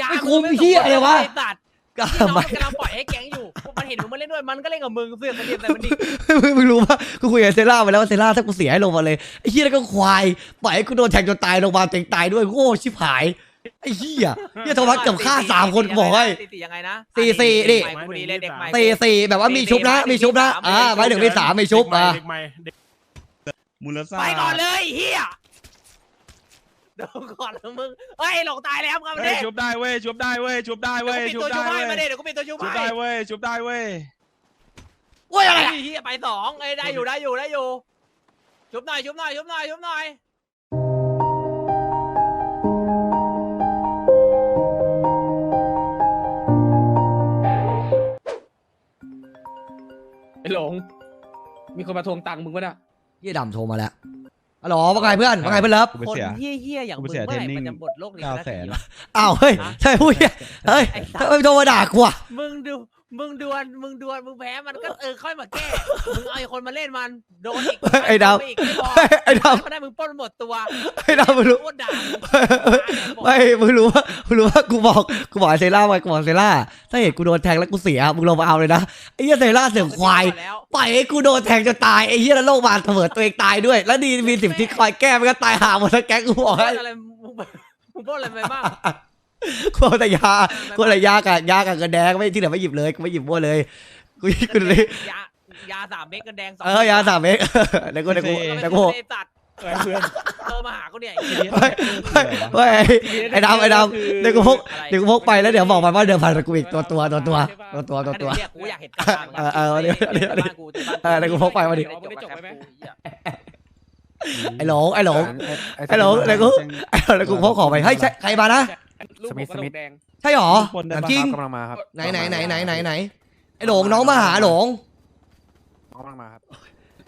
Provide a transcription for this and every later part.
ยาไม่คุ้มเหี้ยอะไรวะไอ้สัตว์ก็ที่น้องไม่มันกำลังปล่อยให้แก๊งอยู่มันเห็นมึงมาเล่นด้วยมันก็เล่นกับมึงเสือกกระเดียบแต่มันดิมึงรู้ป่ะกูคุยกับเซล่าไปแล้วว่าเซล่าถ้ากูเสียให้ลงมาเลยไอ้เหี้ยแล้วก็ควายปล่อยให้กูโดนแทงจนตายลงมาเต็งตายด้วยโง่ชิบหายไอ้เหี้ยเหี้ยโทมัสเกับฆ่าสามคนกูบอกให้สี่สี่ยังไงนะสี่สี่ดิไมค์กูดีเลยเด็กใหม่สี่สี่แบบว่ามีชุบนะ มีชุบนะอ่าไว้หนึ่งมีสามมีชุบอะเด็กใหม่เด็กมูลค่า ไปก่อนเลยเฮีย เดี๋ยวก่อนนะมึงเฮ้ยหลงตายแล้วมึงเอามาเฮ้ดิยชุบได้เว้ยชุบได้เว้ยชุบได้เดี๋ยวเว้ยกูปิดชุบตัวได้ชุบเว้ให้ยมาดิเดี๋ยวกูปิดตัวชุบชุบให้ได้เว้ยชุบได้เว้ยโอ้ยอะไรอะเฮียไปสองเอ้ยได้อยู่ได้อยู่ได้อยู่ ชุบหน่อยชุบหน่อยชุบหน่อยชุบหน่อยไอ้หลง มีคนมาทวงตังค์มึงวะน่ะเหี้ยดำโทรมาแล้ว อ๋อเหรอว่าไงเพื่อนว่าไงเพื่อนเลิฟกูไปคนเสีย เฮี้ยเฮี้ยๆอย่างกูมึงไปเสียเมื่อไหร่เทรนนิ่งมันจะหมดโลกนี้เก้าสักแสนทีวะ อ้าวเฮ้ยใช่พูดเนี่ยเฮ้ยไอ้สัทำสไมโทรมาด่ากูอะมึงดู มึงดวลมึงดวลมึงแพ้มันก็เออค่อยมาแก้ มึงเอาไอ้คนมาเล่นมันโดนอีกไอ้ดาวโนอีกไม่พอไอ้ดาวก็ได้มึงปล้นหมดตัวไอ้ดาวไม่รู้โคตรด่าไม่มึงรู้ว่ามึงรู้ว่ากูบอกกูบอกไอ้เซล่าไว้กูบอกเซล่าถ้าเห็นกูโดนแทงแล้วกูเสียมึงลงมาเอาเลยนะไอ้เหี้ยเซล่าเสียงควายแล้วปล่อยให้กูโดนแทงจนตายไอ้เหี้ยแล้วโลกมาเสมอตัวเองตายด้วย แล้วดีมีสิบที่คอยแก้มันก็ตายหาหมดทั้งแก๊งกูบอกปล้ให้นอะไรมึงมึงปล้นอะไรไปบ้าง กูเอาแต่ยากูเอาแต่ยากับยากับกระแดงไม่ที่ไหนไม่หยิบเลยกูไม่หยิบมั่วเลยกูกูเลยยายาสามเม็ดกันแดงสองเออยาสามเมตรเดี๋ยวกูเดี๋ยวกูเดี๋ยวกูไอ้สัตว์เออเพื่อนโทรมาหากูเนี่ยเฮ้ยเฮ้ยเฮ้ยไอ้ดำไอ้ดำเดี๋ยวกูพกเดี๋ยวกูพกไปแล้วเดี๋ยวบอกมันว่าเดิมพันกับกูอีกตัวตัวตัวตัวตัวตัวตัวตัวเรียกกูอยากเห็นกล้ามเออเออเดี๋ยวเดี๋ยวเดี๋ยวบ้านกูที่บ้านเออเดี๋ยวกูพกไปมาดิม่จบกับแคปกูเหี้ยไอ้หลงไอ้หลงไอ้หลงเดี๋ยวกูไอ้หลงเดี๋ยวกูพกของไปเฮ้ยใช่ใครมานะ ลูกผมกระโหลกแดงใช่หรอปนได้ถามปะจริงกำลังมาครับไหนไหนไหนไหนไหนไหนไอ้หลงน้องมาหาหลงกำลังมาครับ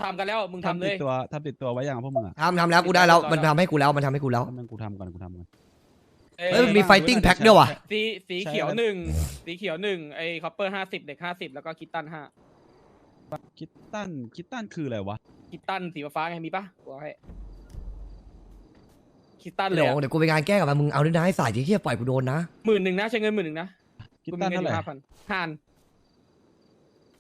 ทำกันแล้วมึงทำทำเลติยดตัวทำติดตัวไว้อย่างพวกมึงอะทำทำแล้วกูได้แล้วมันทำให้กูแล้วมันทำให้กูแล้วทำมันกูทำก่อนกูทำก่อนเฮ้ยมันมี fighting pack ด้วยว่ะสีสีเขียวใช่หนึ่งสีเขียวหนึ่งไอ้คอปเปอร์ห้าสิบเด็กห้าสิบแล้วก็คิตตันห้าคิดตันคิดตันคืออะไรวะคิตตันสีฟ้าๆไงมีปะกูเอาให้ คิตตันไอ้เลหลยงเดี๋ยวกูไปงานแก้กับมันมึงเอาด้วยนะให้สายที่เที่ยปล่อยกูโดนนะหมื่นหนึ่งนะใช้เงินหมื่นหนึ่งนะคิดกูตัมีนเงินอเท่าไหร่ยู่ห้าพันห้าน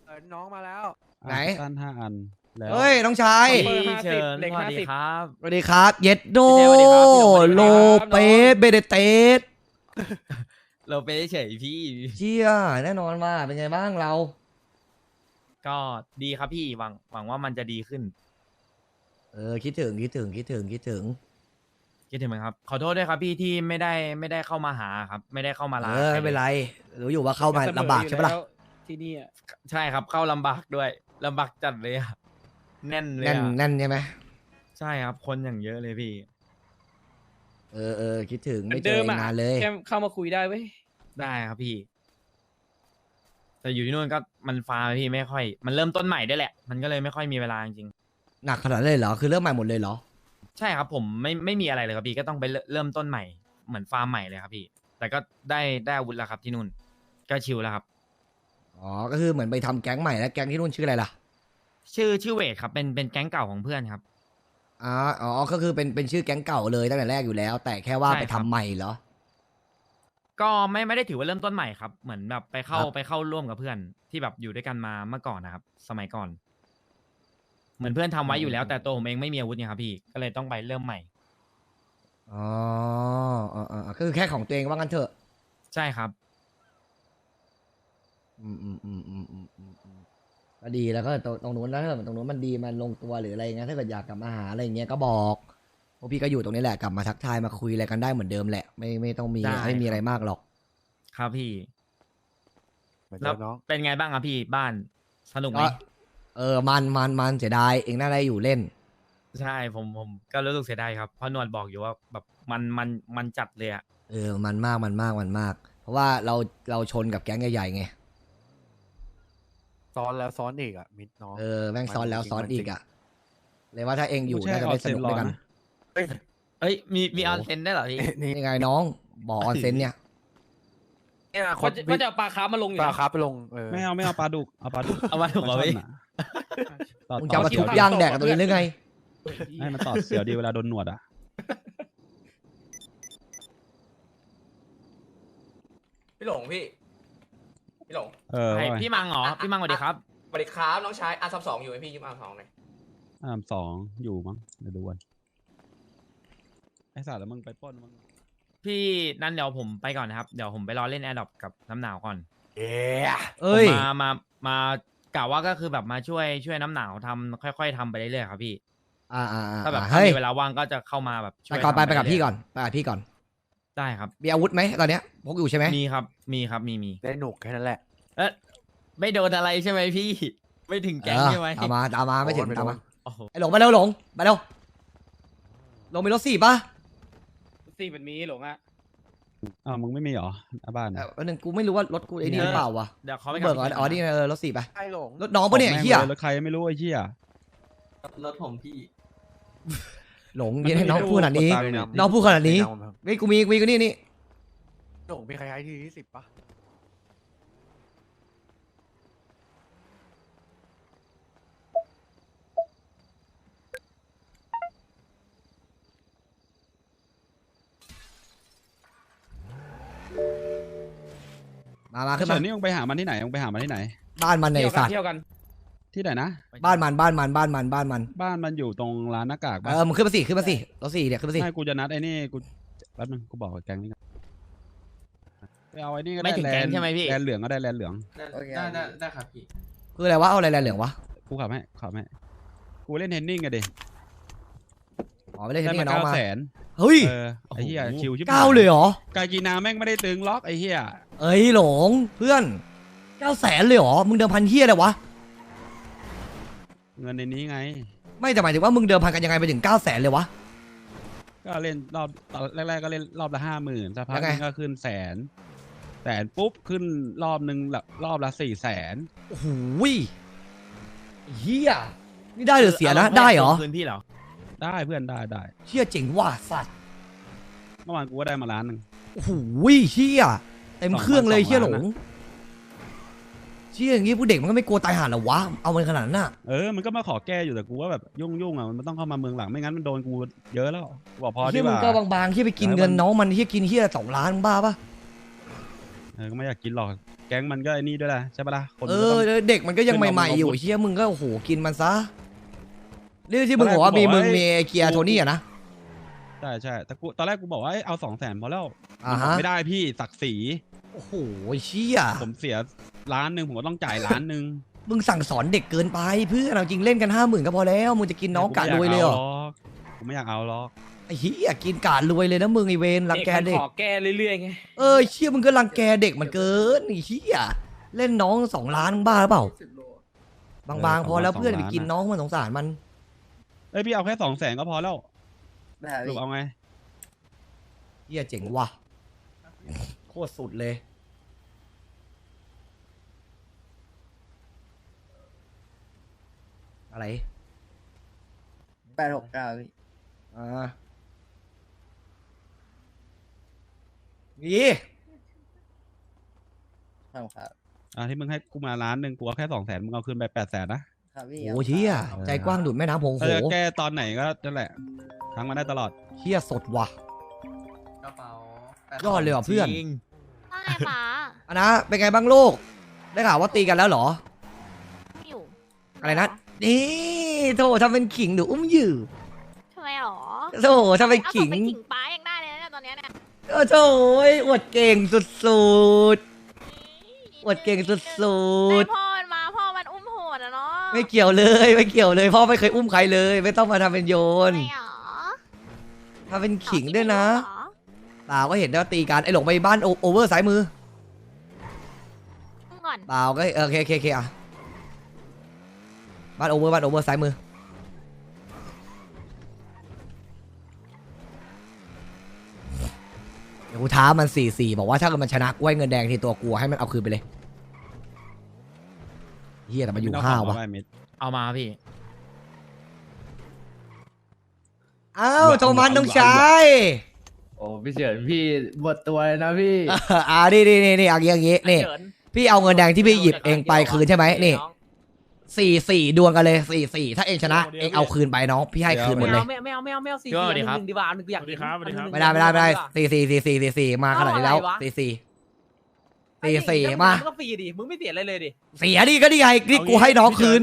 เออน้องมาแล้วไหนคิดตันห้าอันแล้วเฮ้ยน้องชายคอปเปอร์ห้าสิบเด็กห้าสิบสวัสดีครับ เย็ดโดสวัสดีครับพี่หลงโลสวัสดีครับเปสเบเดเตสเราไปเฉยพี่เชี่ยแน่นอนว่าเป็นไงบ้างเรา ก็ดีครับพี่หวังหวังว่ามันจะดีขึ้น เออคิดถึงคิดถึงคิดถึงคิดถึง คิดถึงไหมครับ ขอโทษด้วยครับพี่ที่ไม่ได้ไม่ได้เข้ามาหาครับ ไม่ได้เข้ามาลาเออไม่เป็นไรรู้อยู่ว่าเข้ามาลำบากใช่ปะล่ะเสมออยู่แล้วที่นี่อะใช่ครับ เข้าลำบากด้วยลำบากจัดเลยอะแน่นเลยแน่นอะแน่นใช่ไหมใช่ครับ คนอย่างเยอะเลยพี่ เออเออคิดถึงเหมืไม่อนเจอเดิมอีอะกนานเลย แค่เข้ามาคุยได้เว้ยได้ครับพี่ แต่อยู่ที่นู่นก็มันฟาร์มพี่ไม่ค่อย มันเริ่มต้นใหม่ได้วยแหละ มันก็เลยไม่ค่อยมีเวลาจริงหนักขนาดนั้นเลยเหรอคือเริ่มใหม่หมดเลยเหรอๆ ใช่ครับผมไม่ไม่มีอะไรเลยครับพี่ก็ต้องไปเริ่มเริ่มต้นใหม่เหมือนฟาร์มใหม่เลยครับพี่ แต่ก็ได้ได้อาวุธแล้วครับที่นู่นก็ชิลแล้วครับ อ๋อ ก็คือเหมือนไปทำแก๊งใหม่แล้วแก๊งที่นู่นชื่ออะไรล่ะ ชื่อชื่อเวทครับเป็นเป็นแก๊งเก่าของเพื่อนครับ อ๋ออ๋อ ก็คือเป็นเป็นชื่อแก๊งเก่าเลยตั้งแต่แรกอยู่แล้ว แต่แค่ว่าใช่ไปครัทำบ ใหม่เหรอ ก็ไม่ไม่ได้ถือว่าเริ่มต้นใหม่ครับ เหมือนแบบไปเข้าครับ ไปเข้าร่วมกับเพื่อนที่แบบอยู่ด้วยกันมาเมื่อก่อนนะครับ สมัยก่อน เหมือนเพื่อนทำไว้อยู่แล้ว แต่ตัวผมเองไม่มีอาวุธเนี่ยครับพี่ก็เลยต้องไปเริ่มใหม่ อ๋ออ๋ออ๋อก็คือแค่ของตัวเองว่างั้นเถอะ ใช่ครับ อืมอืมอืมอืมอืมอืมอืมก็ดีแล้วก็ตรงตรงนู้นนะถ้าเกิดตรงนู้นมันดีมันลงตัวหรืออะไรเงี้ยถ้าเกิดอยากกลับมาหาอะไรเงี้ยก็บอกพวกพี่ก็อยู่ตรงนี้แหละกลับมาทักทายมาคุยอะไรกันได้เหมือนเดิมแหละ ไม่ไม่ต้องมีได้ ไม่มีครับอะไรมากหรอก ครับพี่ เหมือนแล้เดิวมน้องเป็นไงบ้างครับพี่บ้านสนุกไหมก็ เออมันมันมันเสียดายเองน่าได้อยู่เล่น ใช่ผมผมก็รู้สึกเสียดายครับเพราะนวลบอกอยู่ว่าแบบมันมันมันจัดเลยอะเออมันมากมันมากมันมาก เพราะว่าเราเราชนกับแก๊งใหญ่ๆไงซ้อนแล้วซ้อนอีกอะมิดน้องเออแม่งซ้อนแล้วมันจริงซ้อนมันจริงอีกอะเลยว่าถ้าเองอยู่กูแช่น่าจะได้สนุกด้วยกันออนเซ็นรอนะเอ้ยมีมีอโอ้อนเซนได้วยเหรอพี่นี่ยังไงน้องบอกออนเซนเนี่ยนี่นะคก็นจะก็จะเอาปลาคาร์ฟมาลงอยู่ปลานะครับไปลงเออไม่เอาไม่เอาปลาดุกเอาปลาดุกเอามาถูกเหรอพี่ ต่อมึงต่จะอมาเสีทุยวบดิย่างแดกกับตัวเองหรือไง ให้มันต่อเสียวดีเวลาโดนหนวดอะพี่หลงพี่ พี่หลงเออใครว่าไงพี่มังเหรอ พี่มังสวัสดีครับ สวัสดีครับน้องชายอาร์ซับสองอยู่ไหมพี่ยืมอาร์สองหน่อยอ่ามสองอยู่มั้งเดี๋ยวดูกันไอ้สัตว์แล้วมึงไปปล้นมึง พี่นั่นเดี๋ยวผมไปก่อนนะครับ เดี๋ยวผมไปรอเล่นแอร์ดอปกับน้ำหนาวก่อนเอ๊ะเอ้ย ผมมามามา กะว่าก็คือแบบมาช่วยช่วยน้ำหนาวทำค่อย ๆทำไปเรื่อยๆครับพี่อ่าอ่าอ่าถ้าแบบอ่าถ้าเฮ้ยมีเวลาว่างก็จะเข้ามาแบบช่ไปวยก่อนไปทำไปกับพี่เรื่ยๆก่อนไปกับพี่ก่อน ได้ครับ มีอาวุธไหมตอนเนี้ยพกอยู่ใช่ไหมมีครับมีครับมีมีได้หนุกแค่นั้นแหละ เอ๊ะไม่โดนอะไรใช่ไหมพี่ ไม่ถึงแก๊งเออใช่ไหมตามมาตามมาไม่ถึงโดนตามมาโอ้โห ไอ้หลงมาเร็วหลงมาเร็วหลงมีรถสี่ป่ะสี่เป็นมีหลงอะ อ้าวมึงไม่มีเหรอหน้าบ้านเออะอวันหนึ่งกูไม่รู้ว่ารถกูไอ้นี่หรือเปล่าวะเดี๋ยวเขาไปเบิกก่อนพี่อ๋อนี่เออรถสี่ไปไอ้หลงรถน้องปะเนี่ยไอ้เฮียบอกแม่งลรถใครไม่รู้ไอ้เหี้ยรถผมพี่หลงยินให้น้องพูดขนาดนี้กดตังค์เนี่ยน้องพูดขนาดนี้นี่กูมีกูมีกูนี่นี่หลงมีใครให้ทีที่สิบปะ มามาขึ้นเฉิมานนี่มึงไปหามันที่ไหนมึงไปหามันที่ไหน บ้านมันในเที่ยวกัสันตว์เที่ยวกันที่ไหนนะ บ้านมันบ้านมันบ้านมันบ้านมันบ้านมันอยู่ตรงร้านหน้ากากเอปะอมึงขึ้นมาสิขึ้นมาสิรถสี่เนี่ยขึ้นมาสิไม่กูจะนัดไอ้นี่กูแป๊บนึงกูบอกกับแก๊งนี้ก่อนไปเอาไอ้นี่ก็ได้ไม่ถึงแก๊งใช่ไหมพี่ แลนเหลืองก็ได้แลนเหลืองได้ได้ได้ครับพี่คืออะไรวะเอาอะไรแลนเหลืองวะกูขับให้ขับให้กูเล่นเทนนิ่งกันดิอ๋อไม่ได้ได้ที่มาน้องเก้ามาแสนเฮ้ยเออไอ้เหี้ยชิวชิบหเก้าเลยเหรอ กากีนาแม่งไม่ได้ตึงล็อกไอ้เหี้ย เอ้ยหลงเพื่อนเก้าแสนเลยเหรอ มึงเดิมพันเฮียอะไรวะ เงินในนี้ไง ไม่แต่หมายถึงว่ามึงเดิมพันกันยังไงไปถึงเก้าแสนเลยวะ ก็เล่นรอบตอนแรก ๆ ก็เล่นรอบละห้าหมื่นสักพักแล้วไงนึงก็ขึ้นแสน แสนปุ๊บขึ้นรอบนึงละรอบละสี่แสนโอ้โหยเฮียนี่ได้หรือเสียนะ ได้เหรอคืนพี่เหรอ ได้เพื่อนได้ได้เชี่ยเจ๋งว่ะสัตว์เมื่อวานกูก็ได้มาล้านหนึ่งโอ้โหยเชี่ย เต็มเครื่องเลยสองพันเชี่ยหลสองงล้านเชี่ยอย่างงี้ผู้เด็กมันก็ไม่กลัวตายห่าเหรอวะเอามันขนาดนั้นน่ะเออมันก็มาขอแก้อยู่แต่กูว่าแบบยุ่งยุ่งๆอะมันต้องเข้ามาเมืองหลังไม่งั้นมันโดนกูเยอะแล้วกูบอกพอดีเชี่ยกมึงว่าก็บางๆเชี่ยไปกินแล้วมันเงินน้องมันเชี่ยกินเชี่ยสองล้านมึงบ้าปะเออก็ไม่อยากกินหรอกแก๊งมันก็ไอ้นี่ด้วยแหละใช่ปะล่ะคนเอมันก็อต้องเด็กมันก็ยังเป็นใหม่ๆอยู่อาวุธเชี่ยมึงก็โอ้โหกินมันซะเรื่องที่มึงตอนแรกบอกว่ากูมีบอกมึงว่ามีไอ้เกียร์โทนี่อะนะ ใช่ใช่แต่กูตอนแรกกูบอกว่าเอ้ยเอาสองแสนพอแล้วอ่ามันบอกฮะ ไม่ได้พี่ศักดิ์ศรีโอ้โหเชี่ยผมเสียล้านหนึ่งผมก็ต้องจ่ายล้านหนึ่งมึงสั่งสอนเด็กเกินไปเพื่อนเอาจริงเล่นกันห้าหมื่นก็พอแล้วมึงจะกินน้องกะรวยเลยเหรอผมไม่อยากเอาหรอกไอ้เหี้ยกินกะรวยเลยนะมึงไอเวนรังแกมันเด็ก ขอแก้เรื่อยๆไงเออเชี่ยมึงก็รังแกเด็กมันเกินไอ้เหี้ยเล่นน้องสองล้านมึงบ้าหรือเปล่า บางๆพอแล้วเพื่อนไปกินน้องมันสงสารมัน เอ้ยพี่เอาแค่สองแสนก็พอแล้ว ได้สรุปเอาไงเหี้ยเจ๋งว่ะ โคตรสุดเลย อะไร แปดหกเก้าพี่อ่านี่ครับครับอะที่มึงให้กูมาล้านหนึ่งกูเอาแค่สองแสนมึงเอาคืนไปแปดแสนนะ ครับพี่โอ้เชี่ยใจกว้างดุดแม่น้ำโขงโหถ้าจะแก้ตอนไหนก็นั่นแหละทั้งมาได้ตลอดเชี่ยสดว่ะกระเป๋ายอดเลยว่ะเพื่อนจริงว่าไงป๋าอันนะเป็นไงบ้างลูก ได้ข่าวว่าตีกันแล้วเหรอไม่อยู่อะไรนะนี่โถทำเป็นขิงหนูอุ้มอยู่ทำไมหรอโถทำเป็นเอาขิส่งไปขิงป้ายังได้เลยนะเนี่ยตอนเนี้ยเนี่ยโอ้โถยอวดเก่งสุดๆอวดเก่งสุดได้พ่อมันมาพ่อ ไม่เกี่ยวเลยไม่เกี่ยวเลยพ่อไม่เคยอุ้มใครเลย ไม่ต้องมาทำเป็นโยนไม่หรอทำเป็นขิงด้วยนะเหรอเปล่าก็เห็นว่าตีกันไอ้หลงไปบ้านโอโอเวอร์สายมืออุ้มก่อนเปล่าก็เออโอเคโอเคโอเคอะบ้านโอเวอร์บ้านโอเวอร์ซ้ายมือเดี๋ยวกูท้ามันสี่สี่บอกว่าถ้าเกิดมันชนะกูให้เงินแดงทีตัวกูให้มันเอาคืนไปเลย เฮียแต่มาอยู่ไม่ต้งห้าวขอวะมาไมิดเอามาพี่ อ้าวโทมัสน้องชายโอ้พี่เฉินพี่หมดตัวเลยนะพี่อ่านี่นี่นี่นี่อย่างงี้อย่างงี้นี่เฉินพี่เอาเงินแดงที่พี่หยิบเองไปคืนใช่ไหมนี่องสี่สี่ดวลกันเลยสี่สี่ถ้าเองชนะ เองเอาคืนไปน้องพี่ให้คืนหมดเลยไม่เอาไม่เอาไม่เอาไม่เอาสี่ก็สี่สวัสดีครับหนึ่งดีกว่าหนึ่งอยากสวัสดีครับสวัสดีครับไม่ได้ไม่ได้ไม่ได้สี่สี่สี่สี่สี่สี่มาขนาดนี้แล้วเอาอะไรวะสี่ สี่สี่สี่ไอ้มางก็ฟรีดิ มึงไม่เสียอะไรเลยดิ เสียดิก็ดีไงนี่กูให้น้องคืน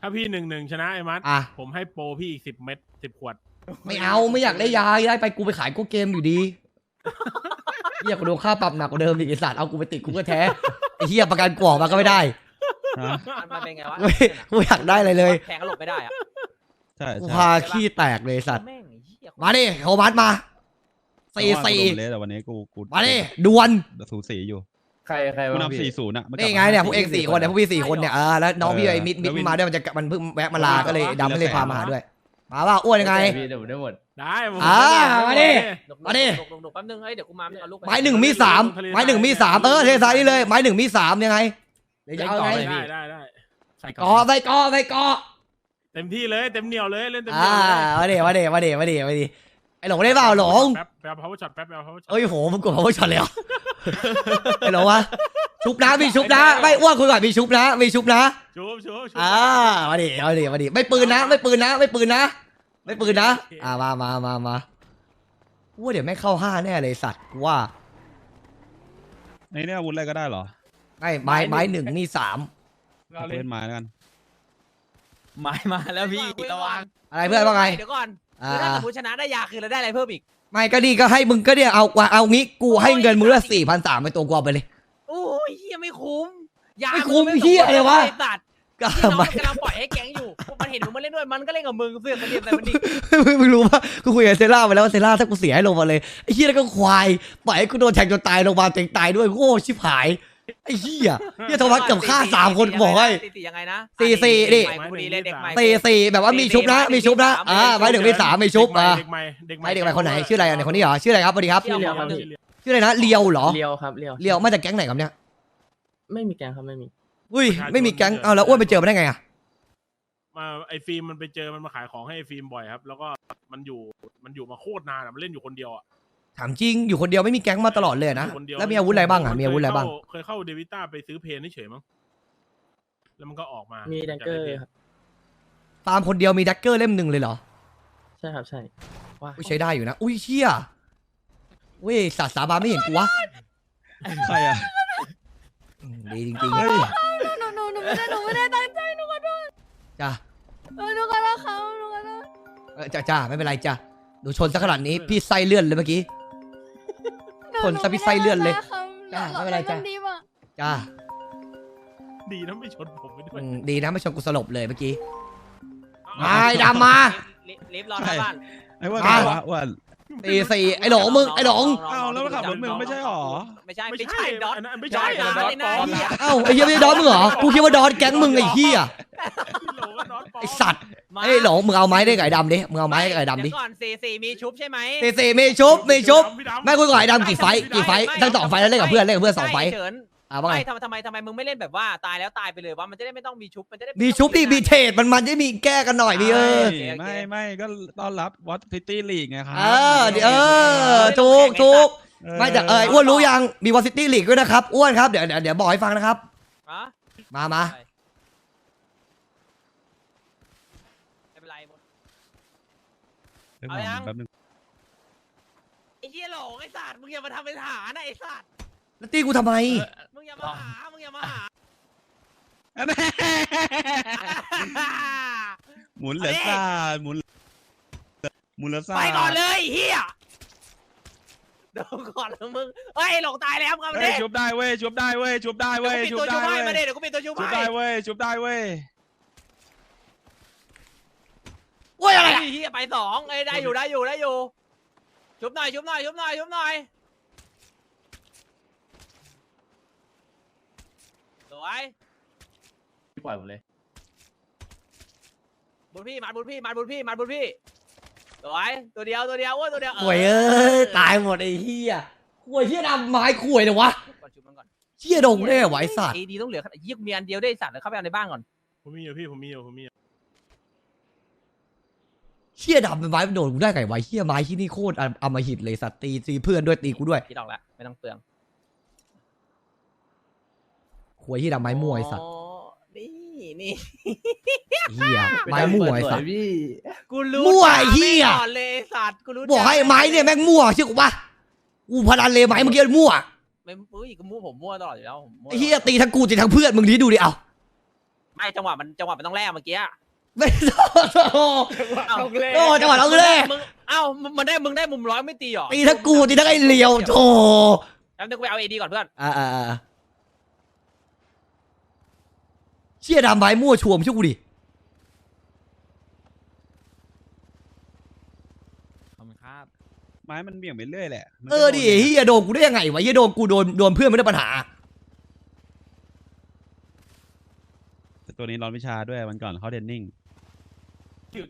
ถ้าพี่หนึ่งหนึ่งชนะไอ้มัดอะ ผมให้โปรพี่อีกสิบเม็ดสิบขวด ไม่เอาไม่อยากได้ยาได้ไปกูไปขายกูเกมอยู่ดีเฮียกูโดนค่าปรับหนักกว่าเดิมอีกไอสัตว์เอากูไปติดกูก็แท้ไอเฮียประกันกวออกมาก็ไม่ได้ฮะมันเป็นไงวะไม่กูอยากได้อะไรเลยแทงก็หลบไม่ได้อะใช่กูใช่พาขี้แตกเลยไอ้สัตว์ แม่งไอ้เหี้ยมาดิโทมัสมาสี่แต่ว่าสี่กูโดนเละแต่วันนี้กูกูมาดิดวนสูสีอยู่ ใครใครกูวะนำพี่ สี่ศูนย์อะมันกลับนี่ไงมาเนี่ยพวกเองสี่คนเนี่ยพวกพี่สี่คนเนี่ยเออแล้วน้องพี่ไอ้มิดมิดแล้ววินมาด้วยมันจะมันเพิ่งแวะมาลาก็เลยแล้วดำไม่เลยแล้วพามาหาด้วย มาว่าอ้วนยังไง พี่เดี๋ยวผมได้หมด ได้ผมอ่ามาดิ หนุกๆมาดิ หนุกๆหนุกๆแป๊บนึงเฮ้ยเดี๋ยวกูมาเอาลูกปไม้หนึ่งมีสามไม้หนึ่งมีสามเออเทสายนี่เลยไม้หนึ่งมีสามยังไงเดี๋ยวจะเอาไงได้ได้ได้ใส่กอใส่กอใส่กอเต็มที่เลย เต็มเหนียวเลยเล่นเต็มเหอ่านียวเลย มาเดี๋ยวมาเดี๋ยวมาเดี๋ยวมาเดี๋ยวมาเดี๋ยว ไอ้หลงได้เปล่าหลงแป๊บแป๊บ power shot แป๊บแป๊บ power shot เอ้ยโหมึงกด power shot เลยเหรอ ไอ้หลงวะชุบนะมีชุบนะไม่อ้วนคุยก่อนมีชุบนะมีชุบนะชูบชูบชูบอ่ามาดิมาดิมาดิไม่ปืนนะไม่ปืนนะไม่ปืนนะไม่ปืนนะอ่ามามามามาว่าเดี๋ยวไม่เข้าห้าแน่เลยสัตว์กูว่าในเนี่ยอาวุธอะไรก็ได้เหรอไม่ไม้ไม้หนึ่งนี่สามเอาเล่นไม้แล้วกันไม้มาแล้วพี่ระวังอะไรเพื่อนว่าไง เดี๋ยวก่อนอ่า คือถ้าสมมติชนะได้ยาคือเราได้อะไรเพิ่มอีก ไม่ก็นี่ก็ให้มึงก็เนี่ยเอาว่าเอางี้กูให้เงินมึงละสี่พันสามไปตัวกูเอาไปเลยโอ้ยเฮียไม่คุ้มยาไม่คุ้มนเหี้ยอะไรวะไอ้สัตว์ก็ที่น้องไม่มันกำลังปล่อยให้แก๊งอยู่ มันเห็นมึงมาเล่นด้วย มันก็เล่นกับมึงเสือกกระเดียมแต่มันดิมึงรู้ปะกูคุยกับเซล่าไปแล้วว่าเซล่าถ้ากูเสียให้ลงมาเลยไอ้เหี้ยแล้วก็ควาย ปล่อยให้กูโดนแทงจนตายลงมาเต็งตายด้วยโง่ชิบหาย ไอ้เหี้ยเหี้ยโทมัสเกือบฆ่าสามคนกูบอกให้ สี่สี่ยังไงนะสี่สี่ดิ เด็กใหม่พอดีเลยเด็กใหม่สี่สี่แบบว่ามีชุบนะ มีชุบนะอ่าไม้หนึ่งมีสามมีชุบอ่าเด็กใหม่เด็กใหม่ไอ้เด็กใหม่คนไหนชื่ออะไรอะเนี่ยคนนี้เหรอชื่ออะไรครับสวัสดีครับ ชื่อเลียวครับชื่ออะไรนะเลียวเหรอเลียวครับเลียวเลียวมาจากแก๊งไหนครับเนี่ยไม่มีแกงครับไม่มี อุ้ยไม่มีแก๊งเอาแล้วอ้วนไปเจอมาได้ไงอะมาไอ้ฟิล์มมันไปเจอมันมาขายของให้ไอ้ฟิล์มบ่อยครับ แล้วก็มันอยู่มันอยู่มาโคตรนานอะมันเล่นอยู่คนเดียวอะ ถามจริงอยู่คนเดียวไม่มีแก๊งมาตลอดเลยนะอยู่คนเดียวแล้วมีอาวุธอะไรบ้างอะมีอาวุธอะไรบ้างเคยเข้เคยเข้าเดวิต้าไปซื้อเพลนเฉยๆมั้งแล้วมันก็ออกมามีมีแดงเกอร์ครับ ตามคนเดียวมีดักเกอร์เล่มหนึ่งเลยเหรอใช่ครับใช่ว้าอุ้ยใช้ได้อยู่นะอุ้ยเชี่ยเว้ยสัตว์สาบานไม่เห็นกูวะใครอะอืมดีจริงเฮ้ยหนูหนูหนูไม่ได้หนูไม่ได้ตั้งใจหนูขอโทษๆจ้าเออหนูขอโทษเขาหนูขอโทษเออจ้าจ้าไม่เป็นไรจ้าหนูชนสักขนาดนี้พี่ไส้เลื่อนเลยเมื่อกี้ หนูคนซะพี่ไส้เลื่อนเลยหนูจ้าไม่เป็นไรจ้าหดีว่ะจ้าดีนะไม่ชนผมไปด้วยอืมดีนะไม่ชนกูสลบเลยเมื่อกี้เอ้ามาดำมา ลิฟต์ลิฟต์รอหน้าบ้านไอ้ว่าอะไงวะอ้วน ตีสี่ไอ้หลงมึงไอ้หลงอ้าวแล้วมันขับรถมึงไม่ใช่หรอ ไม่ใช่ไม่ไม่ใช่ใช่ดอท อันนั้นไม่ดใช่อทอันนะนั้นไอ้หน้าเหี้ยเอ้าไอ้เหี้ยไม่ได้ดอนมึงเหรอกูคิดว่าดอนแก๊งมึงไอ้เหี้ย พี่โหลก็นอนปลอมไอ้สัตว์มาไอ้หลงมึงเอาไม้ได้ไก่ดำดิมึงเอาไม้ได้ไก่ดำดิ เยวก่อนสี่สี่มีชุบใช่ไหมตีสี่มีชุบมีชุบพี่ดำไม่คุยกับไอ้ดำกี่ไฟท์กี่ไฟท์ทั้งสองไฟท์แล้วเล่นกับเพื่อนเล่นกับเพื่อนสองไฟท์ใช่เฉินอะว่าไง ไม่ทำไมทำไมทำไมมึงไม่เล่นแบบว่าตายแล้วตายไปเลยว่ามันจะได้ไม่ต้องมีชุบมันจะได้มีชุบดิมีเทรดมันมันจะมีแก้กันหน่อยดิเออไม่ไม่ก็ต้อนรับวอตพิตตี้ลีกไงครับเออดิเออถูกถูกไม่แต่เอออ้วนรู้ยังมีวอซิตี้ลีกด้วยนะครับ อ้วนครับเดี๋ยวเดี๋ยวเดี๋ยวบอกให้ฟังนะครับ ฮะมามา ไม่เป็นไรหมด เดี๋ยวเอายังแป๊บนึงไอ้เหี้ยหลงไอ้สัตว์มึงอย่ามาทำเป็นหานะไอ้สัตว์แล้วตีกูทำไม มึงอย่ามาหามึงอย่ามาหาอันนั้นหมุนเหลือซ่าหมุนหมุนเหลือซ่าไปก่อนเลยเฮียโดนก่อนแล้วมึงเฮ้ยหลงตายแล้วมึงเอามาเฮ้ดิยชุบได้เว้ยชุบได้เว้ยชุบได้เดี๋ยวเว้ยกูปิดชุบตัวได้ชุบให้เว้ยมาดิเดี๋ยวกูปิดตัวชุบชุบให้ได้เว้ยชุบได้เว้ย โอ้ยอะไรอะ เฮียไปสองเอ้ยได้อยู่ได้อยู่ได้อยู่ ชุบหน่อยชุบหน่อยชุบหน่อยชุบหน่อยสวยพี่ปล่อยผมเลย บุญพี่มาบุญพี่มาบุญพี่มาบุญพี่สวยตัวเดียวตัวเดียวโอ้ยตัวเดียวข่วยเอ้ยตายหมดไอ้เหี้ยข่วยเหี้ยดำไม้ข่วยเลยวะก่อนชุบมันก่อนเหี้ยดงได้เหรอวะไอ้สัตว์เอดีต้องเหลือเยี่ยมีอันเดียวได้ไอ้สัตว์เดี๋ยวเข้าไปเอาในบ้านก่อนผมมีอยู่พี่ผมมีอยู่ผมมีอยู่ เหี้ยดำเป็นไม้มันโดนกูได้ไงวะเหี้ยไม้ที่นี่โคตรอำมหิตเลยสัตว์ตีตีเพื่อนด้วยตีกูด้วยคิดออกแล้วไม่ต้องเปลืองข่วยเหี้ยดำไม้มั่วไอ้สัตว์อ๋อนี่นี่เหี้ยไม้มั่วไอ้สัตว์พี่กูรู้มั่วไอ้เหี้ยก่อนเลยไอ้สัตว์กูรู้บอกให้ไม้เนี่ยแม่งมั่วเชื่อกูปะกูพนันเลยไม้เมื่อกี้มั่วไม่ไม่อุ้ยกูมั่วผมมั่วตลอดอยู่แล้วผมมั่วไอ้เฮียตีทั้งกูตีทั้งเพื่อนมึงดีดูดิเอาไม่จังหวะมันจังหวะมันต้องแลกเมื่อกี้ อะไม่ต้องโอ้โอ้จังหวะเราแรกมึงเอ้ามึงมันได้มึงได้มุมร้อยไม่ตีหรอตีทั้งกูตีทั้งไอ้เลียวโธ่แล้วนึกไปเอาเอดีก่อนเพื่อนอ่าอ่าอ่าเชี่ยดำไม้มั่วชวมช่วยกูดิขอบคุณครับไม้มันเบี่ยงไปเรื่อยแหละมันก็เออดิโนเฮียโดนกูได้ยังไงวะเฮียโดนกูโดนโดนเพื่อนไม่ได้ปัญหา แต่ตัวนี้ร้อนวิชาด้วยวันก่อนเขาเดนนิ่ง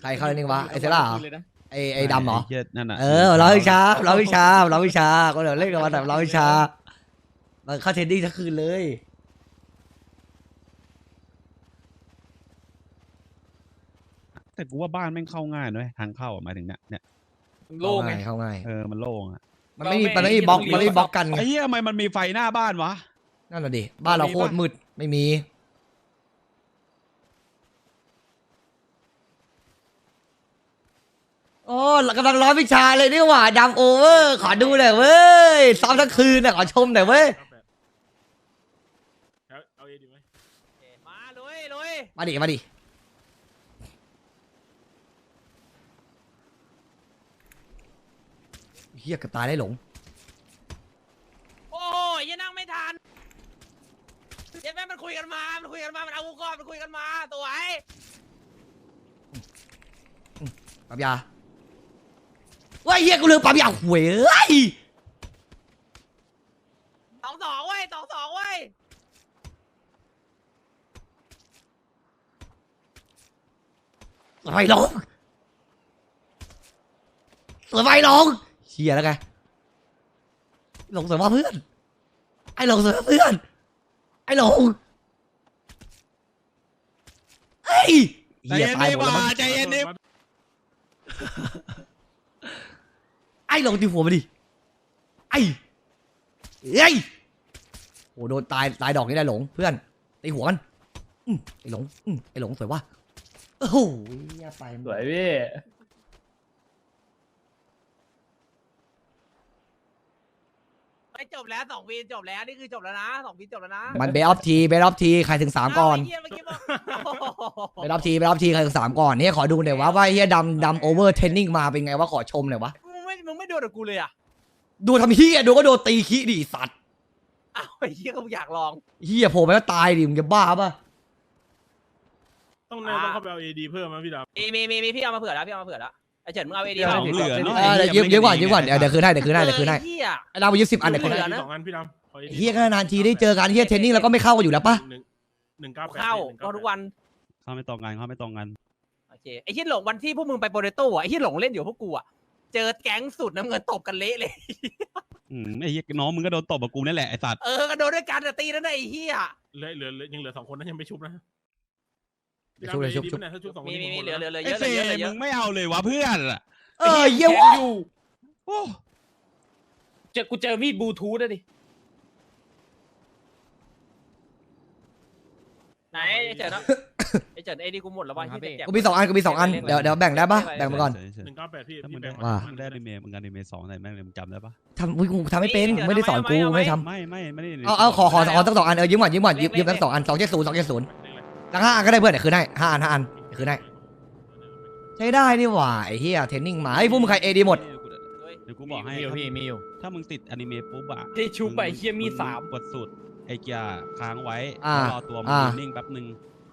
ใครเข้าเล่นวะไอ้เซล่าเหรอเลยนะไอ้ไอ้ดำเหรอไหี้ยนั่นน่ะเออเราวิชาเราวิชาเราวิชาก็เดี๋ยวเล่นกันมาแต่เราวิชามันเข้าเทรนดิ้งทั้งคืนเลย แต่กูว่าบ้านแม่งเข้าง่ายด้วยทางเข้าอะหมายถึงเนี่ยเนี่ยโล่งไง เข้าง่ายเออมันโล่งอะมันไม่มีมันไม่มีบล็อกมันไม่มีบล็อกกันไงไอ้เหี้ยทำไมมันมีไฟหน้าบ้านวะนั่นน่ะดิบ้านเราโคตรมืดไม่มี โอ้กำลังร้อนวิชาเลยนี่หว่าดำโอเวอร์ขอดูหน่อยเว้ยซ้อมทั้งคืนน่ะขอชมหน่อยเว้ยเอาเอดีไหมมาลุยลุยมาดิมาดิเฮียเกับตายได้หลงโอ้ยยังนั่งไม่ทันเย็นแม่มันคุยกันมา มันคุยกันมา มันเอากูก่อนมันคุยกันมาตัวไอ้ปั๊มยา เฮียกูลืมปั๊มยาหวยเอ้ยสองสองเว้ยสองสองเว้ยสบายลงสบายลงเฮียแล้วไงหลงสวยว่าเพื่อน ไอ้หลงสวยว่าเพื่อน ไอ้หลงเฮ้ยเฮียตายหมดแล้วมั้ง ใจเย็นดิ ไอ้หลงตีหัวมาดิ ไอ้เอ้ยโอ้โดนตายตายดอกนี้ได้หลงเพื่อนตีหัวมันอืมไอ้หลงอืมไอ้หลงสวยว่ะโอ้โหเหี้ยไปหมสดวยพี่ไม่จบแล้วสองวีนจบแล้วนี่คือจบแล้วนะสองวีนจบแล้วนะมันเบรออฟทีเบรออฟทีใครถึงสามก่อน เาไเหี้ยเมื่อกี้บอกเบรออฟทีเบรออฟทีใครถึงสามก่อนเนี่ยขอดูหน่อยว่าว่าเฮียดำดำโอเวอร์เทรนนิ่งมาเป็นไงวะขอชมหน่อยวะมึง ไม่มึงไม่ดูกับกูเลยอะดูทำเฮียดูก็โดนตีขี้ดิสัตว์อ้าวไอ้เหี้ยก็อยากลอง เฮียโผล่ไปก็ตายดิมึงจะบ้าปะต้องแน่ต้องเข้าไปเอาเอดีเพิ่มไหมพี่ดำมีมีมีมีพี่เอามาเผื่อแล้วพี่เอามาเผื่อแล้วไอ้เฉินมึงเอาเอดีสมาองเหลือเนาะเออเดี๋ยวยืมยืมก่อนยืมก่อนเดี๋ยวเดี๋ยวคืนให้เดี๋ยวคืนให้เดี๋ยวคืนให้เหี้ย ไอ้ดำไปยืมสิบอันเดี๋ยวคืนให้เหลือนะสองอันพี่ดำขอ AD เฮียก็นานทีได้เจอกันเฮียเทรนนิ่งแล้วก็ไม่เข้ากันอยู่แล้วปะหนึ่งหนึ่งเก้าแปดเข้าหนึ่งก็ก้แปดทุกวัน เข้าไม่ตรงกันเข้าไม่ตรงกัน โอเคไอ้ที่หลงวันที่พวกมึงไปโปรเตโต้อะไอ้ที่หลงเล่นอยู่พวกกูอะ เจอแก๊งสุดน้ำเงินตบกันเละเลย อืมไอ้เหี้ยน้องมึงก็โดนตบกับกูนี่แหละไอ้สัตว์เออกันโดนด้วยกันแต่ตีนั่นน่ะไอ้เหี้ยเหลือเหลือเหลือยังเหลือสองคนนั้นยังไม่ชุบนะเดี๋ยวชุบเลยชุบชุบพี่ดำ AD ปะนี่ยถ้าชุบสองคนมีนี้มีผมีมเหลือเหลือเหลือไอ้เยอะเฟเหลือเยอะเหลือเยมึอะงไม่เอาเลยวะเพื่อนอะเออเฮียวะโอ้เจอกูเจอมีดบลูทูธอะดิไหนไอ้เฉินอะไอ้เฉินไอ้นี่กูหมดแล้ววะครับที่พี่แจก กูมีสองอันกูมีสองอันเดี๋ยวเดี๋ยวแบ่งได้ปะแบ่งมาก่อนเฉยๆหนึ่งเก้าแปดพี่ถ้าพี่มึงแบ่ได้งว่า มึงได้อนิเมะมึงอนิเมะสองแต่แม่งเลยมึงจำได้ปะทำอุ๊ยกูทำไม่เป็นมึงไม่ได้สอนกูไม่ทำไม่ไม่ไม่ได้เอาเอาขอขอขอตั้งสองอันเออยืมก่อนยืมก่อนยืมยืมตั้งสองอันสองเจ็ดศูนย์สองเจ็ดศูนย์ตั้งห้าอันก็ได้เพื่อนเดี๋ยวคืนให้ห้าอันห้าอันเดี๋ยวคืนให้ใช้ได้นี่หว่าไอ้เฮียเทรนนิ่งมาไอ้ยพวกมึงใครเอดีหมดเดี๋ยวกูบอกให้มีอยู่พี่มีอยู่ ถ้ามึงติดอนิเมะปุ๊บอะที่ชุบไปเฮียมีดสาม กดสุดไอ้เกียร์ค้างไว้อ่าแล้วรอตัวมันอ่านิ่งแป๊บนึง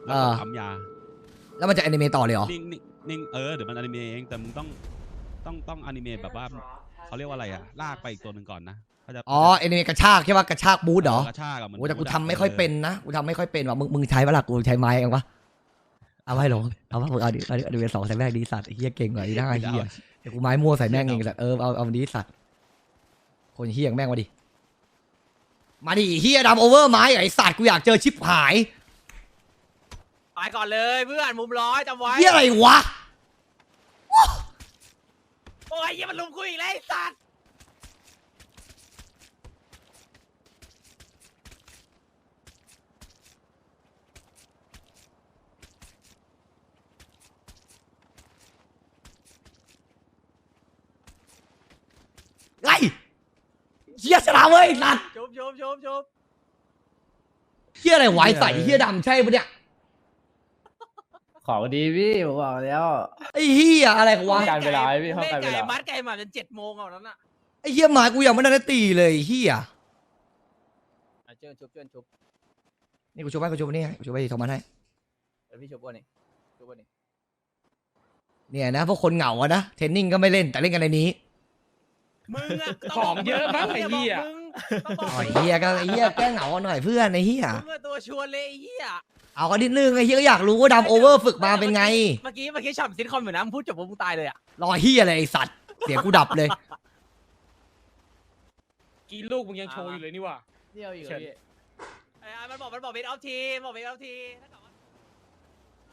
แล้วอ่าก็ปั๊มยา แล้วมันจะแอนิเมตต่อเลยเหรอ นิ่งนิ่งนิ่งเออเดี๋ยวมันอนิเมะเองแต่มึงต้องต้องต้องอนิเมะแบบว่าเขาเรียกว่าอะไรอะลากไปอีกตัวหนึ่งก่อนนะเขาจะอ๋อแอนิเมตกระชากใช่ปะกระชากบูทเหรอ กระชากอะเหมือนโอ้แต่กูบูธะทำไม่ค่อยเป็นนะกูทำไม่ค่อยเป็นว่ะมึงมึงใช้ปะล่ะกูใช้ไม้เองปะเอาไว้หรอเอาวะมึงเอาดิเอาดิเอาดิเป็นสองใส่แม่งดีสัตว์ไอ้เฮียเก่งกว่าไอ้หน้าไม่เฮีได้ยเดี๋ยวกูไม้มั่วใส่แม่งเองสัตว์เออเอาเอาดีสัตว์คนเฮียอย่างแม่งมาดิมาดิเฮียดำโอเวอร์ไม้ไอ้สัตว์กูอยากเจอชิปหาย ไปก่อนเลยเพื่อนมุมร้อยจำไว้เฮียอะไรวะ โอ้ยเหี้ยมันลุมกูอีกแล้วไอ้สัตว์ไงเฮียชนะเว้ยไอ้สัตว์ชุบชุบชุบชุบ เฮียอะไรไวะไอ้ใส่เฮียดำใช่ปะเนี่ย ของดีพี่ผมบอกแล้ว ไอ้เฮียอะไรกันวะ การเวลาไว้พี่เข้าเล่นการเวไก่ลามัดไก่หมาจนเจ็ดโมงเอาแล้วน่ะไอ้เฮียหมากูยังไม่ได้ตีเลยเฮียอะเชิญชุบเชิญชุบนี่กูช่วยให้กูช่วยนี่ให้กูช่วยไปโทรมาให้เดี๋ยวพี่ชุบวันนี้ชุบวันนี้เนี่ยนะพวกคนเหงาอะนะเทรนนิ่งก็ไม่เล่นแต่เล่นกันในนี้มึงอะต้ของเยอะมากไอ้เหี้ย ต้องบอกอ๋อไอ้เฮียก็ไอ้เฮียแก้เหงาหน่อยเพื่อนไอ้เฮียมึงอะตัวชวนเลยไอ้เหี้ย เอากันนิดนึงไอ้เฮียก็อยากรู้ว่าดำโอเวอร์ฝึกมาเป็นไง เมื่อกี้เมื่อกี้ฉ่ำซิทคอมอยู่นะมึงพูดจบปุ๊บมึงตายเลยอะรอเฮียอะไรไอสัตว์ เสียงกูดับเลย กินลูกมึงยังโชว์อยู่เลยนี่หว่า เที่ยวอีกเฉินพี่ไอ้มันบอกมันบอกเบสออฟทีบอกเบสออฟที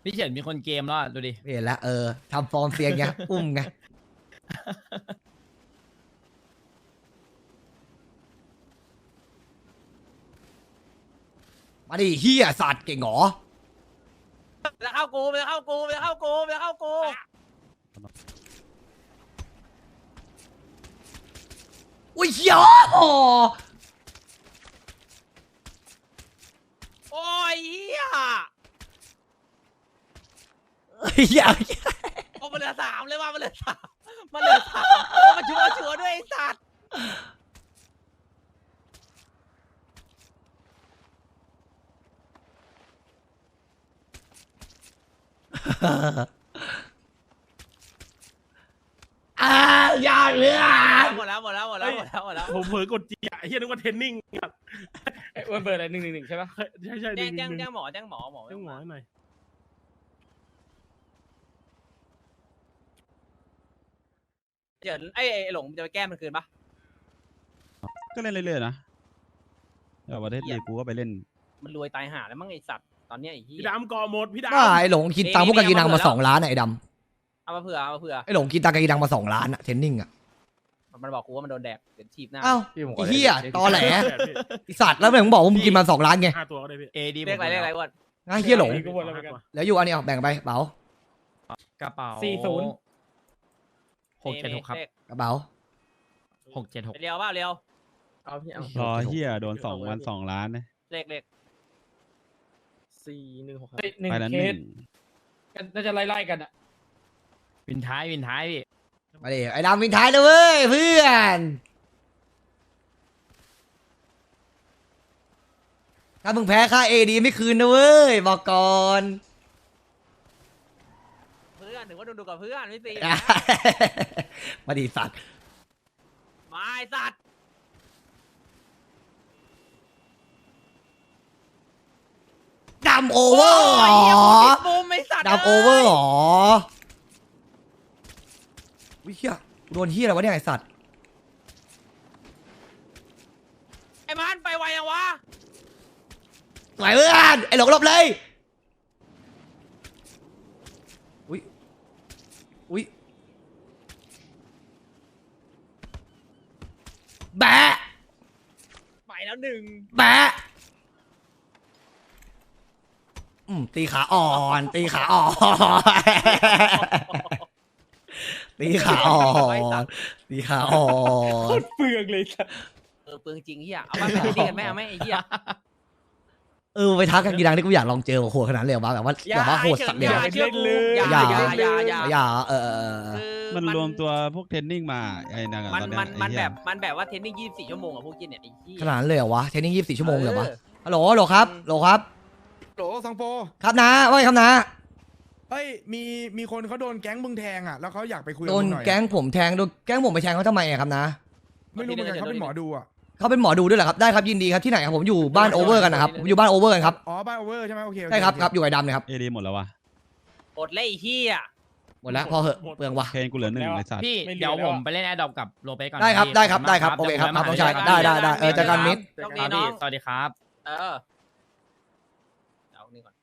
พี่เฉินมีคนเกมแล้วอะดูดิ เห็นแล้วเออทำฟอร์มเสียงไงอุ้มไง มาดิเฮียสัตว์เก่งเหรอแล้วเข้ากูแล้วเข้ากูแล้วเข้ากูแล้วเข้ากูอุ้ยเฮียโอ้โอ้ยเหี้ยเฮียโอ้มันเหลือสามเลยว่ะมันเหลือสามมันเหลือสามโอ้มันชัวร์ชัวร์ด้วยไอ้สัตว์ อ้าวอยาเหลือหมดแล้วหมดแล้วหมดแล้วหมดแล้วหมดแล้วผมเผลอกดจีอะไอ้เฮียนึกว่าเทรนนิ่งไอ้อ้วนเบอร์อะไรหนึ่งหนึ่งหนึ่งใช่ปะใช่ใช่แจ้งหแจ้นึ่งงหแจ้นึ่งหมอแจ้งหมอหมอแจ้งหมอให้หน่อยเดี๋ยวไอ้ไอ้หลงจะไปแก้มันคืนปะก็เล่นเรื่อยๆนะเดี๋ยวประเทศเดียกูก็ไปเล่น มันรวยตายห่าแล้วมั้งไอ้สัตว์ ตอนเนี้ยไอ้เหี้พี่ยดำก่อหมดพี่ดว่าไอ้หลงกินตังค์พวกกากีนังมาสองล้านอะไอ้ดเอามาเผื่อเอามาเผื่อำไอ้หลงกินตังค์กากีนังมาสองล้านอะเทรนนิ่งอะมันบอกกูว่ามันโดนแดกเดี๋ยวทีบหน้าอ้าวพี่ผมขไอ้อเฮียเล่นตอแหลำพี่ไอ้สัตว์แล้วมึงบอกว่ามึงกินมาสองล้านไงห้าตัวก็ได้พี่เอดีเรียกอะไรเรียกอะไรอ้วนง่ายเฮียหลงก็วนแล้วเหมือนกัน แล้วอยู่อันนี้เอาแบ่งไปเป๋ากระเป๋าสี่ศูนย์หกเจ็ดหกครับเลขกระเป๋าหกเจ็ดหกเรียวเปล่าเรียวเอาพี่เอารอเฮียโดนสองวันสองล้านนะเลขเลข สี่หนึ่งหกครับ เฮ้ยหนึ่งไปแล้วเคหสนึ่งน่าจะไล่ๆกันอะวินท้ายวินท้ายพี่มาดิไอ้ดำวินท้ายนะเว้ยเพื่อนถ้ามึงแพ้ค่าเอดีไม่คืนนะเว้ยบอกก่อน เพื่อนถือว่าดูดูกับเพื่อนไม่ตี มาดิสัตว์ มาไอ้สัตว์ ดำโอเวอร์เหรโยเหี้ยอกูติดมุมไอ้สัตว์ดำโอเวอร์เหรอวิเฮียกูโดนเฮียอะไรวะเนี่ยไอสัตว์ไอ้มันไปไวยังวะไหวเพื่อนไอหลงหลบเลยอุ้ยอุ้ยแบะไปแล้วหนึ่งแบะ อืมตีขาอ่อน ตีขาอ่อนตีขาอ่อนตีขาอ่อนเปลืองเลยสัสเออเปลืองจริงเฮียเอามาไปตีกันไหมเอาไหมไอ้เฮียเออไปทักกันกีดังที่กูอยากลองเจอโหดขนาดนั้นเลยเหรอวะแบบว่าแบบว่าโหดสัตว์เลยอเหรย่าอเชื่อกูอย่าอย่าอย่าอย่าอย่าอย่าเออเออเออ คือมันรวมตัวพวกเทรนนิ่งมาไอ้นั่นอะมันตอนเนี้ยมันมันไอ้เหี้แบยบมันแบบว่าเทรนนิ่ง24ชั่วโมงอะพวกกินเนี่ยไอ้เหี้ยขนาดนั้นเลยเหรอวะเทรนนิ่งยี่สิบสี่ชั่วโมงเลยเหรอวะฮัลโหลฮัลโหลครับฮัลโหลครับ โหลสังโปครับนะว่าไงครับนะ เฮ้ยมีมีคนเขาโดนแก๊งมึงแทงอะแล้วเขาอยากไปคุยโดกับนมึงหน่อยแก๊งผมแทงโดนแก๊งผมไปแทงเขาทำไมอะครับนะไม่รู้เหมือนกันเขาเป็นหมอดูอะเขาเป็นหมอดูด้วยเหรอครับได้ครับยินดีครับที่ไหนครับผมอยู่บ้านโอเวอร์กันนะครับผมอยู่บ้านโอเวอร์กันครับอ๋อบ้านโอเวอร์ใช่ไหมโอเคโอเใช่ครับครับอยู่ไอ้ดำเนี่ยครับเอดีหมดแล้ววะอดเลยไอ้เหี้ยหมดแล้วพอเหอะเปลืองว่ะ เพลงกูเหลือหนึ่งไอ้สัตว์พี่เดี๋ยวผมไปเล่นแอดดอปกับโรเปก่อนได้ครับพี่ได้ครับขอณได้ครับมากโอเคครับดี๋ยวครับน้องชายมาหได้ได้ได้เออเจอกันมิตร โชคคดีรับน้อพี่งสวัสดีครับ เออ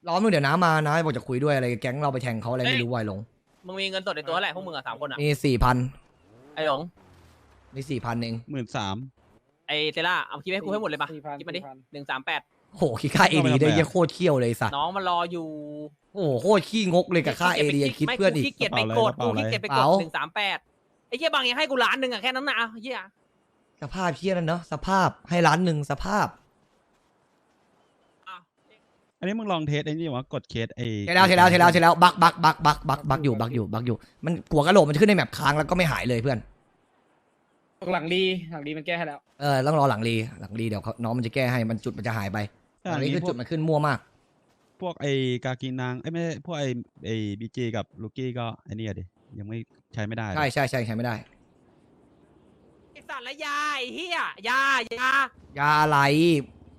เอานี่ก่อนล้อมมึงเดี๋ยวน้ามานะบอกจะคุยด้วยอะไรแก๊งเราไปแทงเขาอะไรไม่รู้วายหลงมึงมีเงินสดในตัวเท่าไหร่พวกมึงอะสามคนอะมีสี่พันไอ้หลงมีสี่พันเองหมื่นสาม ไอ้เซล่าเอาคิดให้กูให้หมดเลยปะสี่พันคิดมาดิสี่พัน หนึ่งสามแปดโหคิดค่าเอดีได้เหี้ยโคตรเขี้ยวเลยไอ้สัตว์น้องมันรออยู่โอ้โหโคตรขี้งกเลยกับค่าเอดีคิดไม่เพื่อนอีกขี้เกียจไปกดกูขี้เกียจไปกดเปล่าหนึ่งสามแปดไอ้เหี้ยบางยังให้กูล้านหนึ่งอะแค่นั้นนะเอาเหี้ย สภาพเชี่ยนั่นเนาะสภาพให้ล้านหนึ่งสภาพอ้าว อันนี้มึงลองเทสไอ้นี่วะกดเคสไอ้เทแล้วเทแล้วเทแล้วเทแล้วบักบักบักบักบักบักอยู่บักอยู่บักอยู่ มันหัวกะโหลกมันจะขึ้นในแมปค้างแล้วก็ไม่หายเลยเพื่อน หลังดีหลังดีมันแก้ให้แล้ว เออต้องรอหลังรีหลังรีเดี๋ยวเขาน้องมันจะแก้ให้มันจุดมันจะหายไปแต่อัอันนนี้นี้คือพจุวดกมันขึ้นมั่วมาก พวกไอ้กากีนางไอ้ยไม่ใช่พวกไอ้ไอ้บีจีกับลูกี้ก็ไอ้นี่อะดิยังไม่ใช้ไม่ได้เลยใช่ใช่ใช่ใช้ไม่ได้ไอสัตว์และยาไอ้เหี้ยยายายาอะไร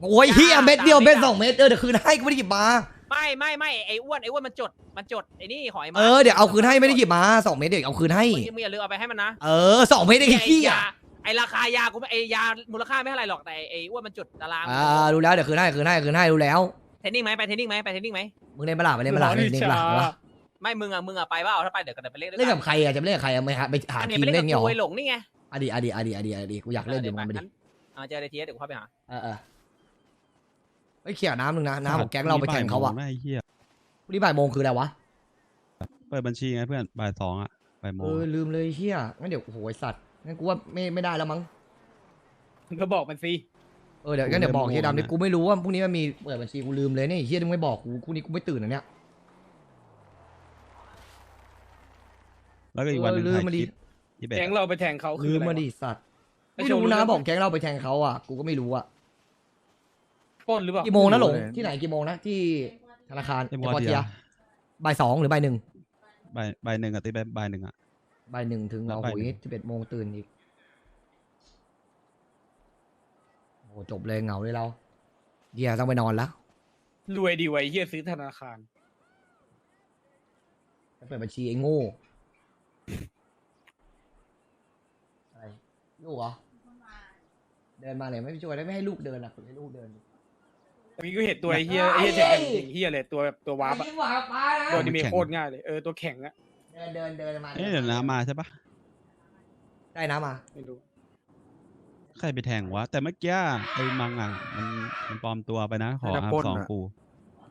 โอ้ยเฮียเม็ดเดียวเม็ดสองเม็ดเออเดี๋ยวคืนให้กูไม่ได้หยิบมา ไม่ไม่ไม่ไอ้อ้วนไอ้อ้วนมันจดมันจดไอ้นี่หอยมาเออเดี๋ยวเอาคืนให้ไม่ได้หยิบมาสองเม็ดเดี๋ยวเอาคืนให้มึงมึงอย่าลืมเอาไปให้มันนะเออสองเม็ดไอ้เฮียยาไอ้ราคายากูไม่ไอ้ยามูลค่าไม่เท่าไหร่หรอกแต่ไอ้อ้วนมันจดตารางอ่ารู้แล้วเดี๋ยวคืนให้คืนให้คืนให้รู้แล้วเทรนนิ่งไหมไปเทรนนิ่งไหมไปเทรนนิ่งไหมมึงเล่นเปะล่าไปเล่นเปะล่าเล่นเล่นเปะล่าเอาวะไม่มึงอะมึงอะไปว่าเอาถ้าไปเดี๋ยวกันเดี๋ยวไปเล่นด้วยเล่นกับใครอะจะไปเล่นกับใครอะไม่หาไปหาอันนี้ทีไปมเล่นเล่กับนเงี้ยเหรกูอไอ้หลงนี่ไงอดีอดีอดีอดีอดีกูอยากเล่นเดี๋ยวมึงมาดิงั้นเอาเจอในทีเดี๋ยวกูเข้าไปหาเออเออ ไอ้ยเขี่ยน้ำหนึ่งนะน้ำของแก๊งเราไปแทงเขาอะไม่เฮียพรุ่งนี้บ่ายโมงคืออะไรวะเปิดบัญชีไงเพื่อนบ่ายสองอะบ่ายโมเองอลืมเลยเฮียงั้นเดี๋ยวโอ้โหไอ้สัตว์งั้นกูว่าไม่ไม่ได้แล้วมั้งมึงก็บอกมันสิเออเดี๋ยวงั้นเดี๋ยวบอกเฮียดำดิกูไม่รู้ว่าพรุ่งนี้มันมีเปิดบัญชีกูลืมเลยเนี่ยเฮียมึงไม่บอกกูพรุ่งนี้กูไม่ตื่นนะเนี่ย แล้วก็อีกวันหนึงเออลืมถ่ายมาคดิลิปที่แบบแก๊งเราไปแทงเขาคืลือมอะไรมาดิวะสัตว์ไอ้ไม่โชว์รู้นะรู้ไหมบอกแก๊งเราไปแทงเขาอะกูก็ไม่รู้อะ ปล้นหรือเปล่า กี่โมงนะหลงไม่รู้เลยที่ไหนกี่โมงนะที่ธนาคารเอ็มเอ็มวพออร์เทีเทียยบ่ายสองหรือบ่ายหนึ่งบ่ายบ่ายหนึ่งอะตีไปบ่ายหนึ่งอะบ่ายหนึ่งถึงแล้วโอ้บ่าโหยหนึ่งสิบเอ็ดโมงตื่นอีกโอ้โหจบเลยเหงาเลยเราเฮียต้องไปนอนแล้วรวยดีไว้เฮียซื้อธนาคารไปเปิดบัญชีไอ้โง่อะไรลูกเหรอเดินมาเลยไม่ช่วยได้ไม่ให้ลูกเดินอะฝึกให้ลูกเดิน มีก็เห็นตัวไอ้เฮียไอ้เฮียเจ็บเป็นเฮียเลยตัวแบบตัววาร์ปอะยิ้มหวานปลานะ ตัวนี้เมโคตรง่ายเลยเออตัวแข็งอะเดินเดินเดินมาเอ๊ะเดี๋ยวน้ำมาใช่ปะได้น้ำมาไม่รู้ใครไปแทงวะ แต่เมื่อกี้ไอ้มังอะมันมันปลอมตัวไปนะ ขอน่าจะอาร์ปล้มนสองอะกู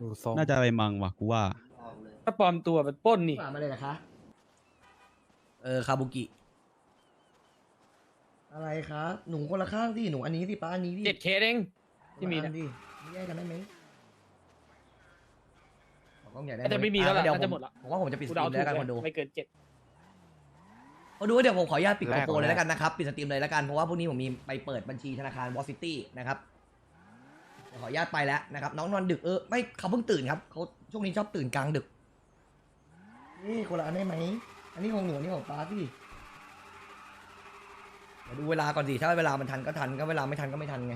ดูทรงน่าจะไปมังว่ะกูว่าถ้าปลอมตัวเป็นปล้นนี่ฝากมาเลยนะคะ เออคาบุกิ อะไรครับหนูคนละข้างสิหนูอันนี้สิป้าอันนี้ดิเจ็ดเคสเองที่มีคนละนะ อัดิไม่ แยกกันได้ไหมบอกกล้องใหญ่ได้น่าจะไม่มีแล้วล่ะเดี๋ยวน่าจะหมดละ ผมว่าผมจะปิดสกูตรีเดามเลยแล้วกันคนดูไม่เกินเจ็ดคนดูเดี๋ยวผมขออนุญาตปิดแรโกกโปรเลยแรกแล้วกันนะครับปิดสตรีมเลยแล้วกันเพราะว่าพรุ่งนี้ผมมีไปเปิดบัญชีธนาคารวอซิตี้นะครับเดี๋ยวขออนุญาตไปแล้วนะครับ น้องนอนดึกเออไม่เขาเพิ่งตื่นครับเขาช่วงนี้ชอบตื่นกลางดึก นี่คนละอันได้ไหม อันนี้ของหนูอันนี้ของป้าพี่เดี๋ยวดูเวลาก่อนสิถ้าเวลามันทันก็ทันก็เวลาไม่ทันก็ไม่ทันไง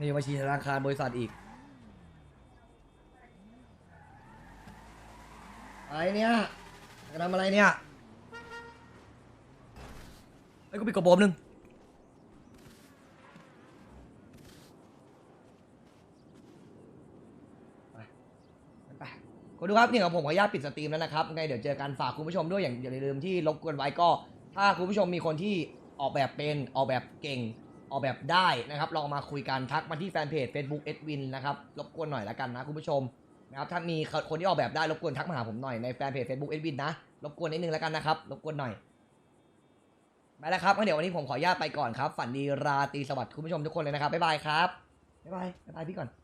นี่บัญชีธนาคารบริษัทอีกอะไรเนี่ยจะทำอะไรเนี่ยไอ้กูปิดกระโปรงนึงไปคุณดูครับนี่ของผมขออนุญาตปิดสตรีมแล้วนะครับไงเดี๋ยวเจอกันฝากคุณผู้ชมด้วยอย่างอย่าลืมที่รบกวนไว้ก็ ถ้าคุณผู้ชมมีคนที่ออกแบบเป็นออกแบบเก่ง ออกแบบได้นะครับ ลองมาคุยกันทักมาที่แฟนเพจ Facebook เอ็ดวินนะครับรบกวนหน่อยละกันนะคุณผู้ชมนะครับถ้ามีคนที่ออกแบบได้รบกวนทักมาหาผมหน่อยในแฟนเพจ Facebook เอ็ดวินนะรบกวนนิดนึงละกันนะครับรบกวนหน่อยไปแล้วครับงั้นเดี๋ยววันนี้ผมขออนุญาตไปก่อนครับ ฝันดีราตรีสวัสดิ์คุณผู้ชมทุกคนเลยนะครับบ๊ายบายครับบ๊ายบายบ๊ายบายพี่ก่อน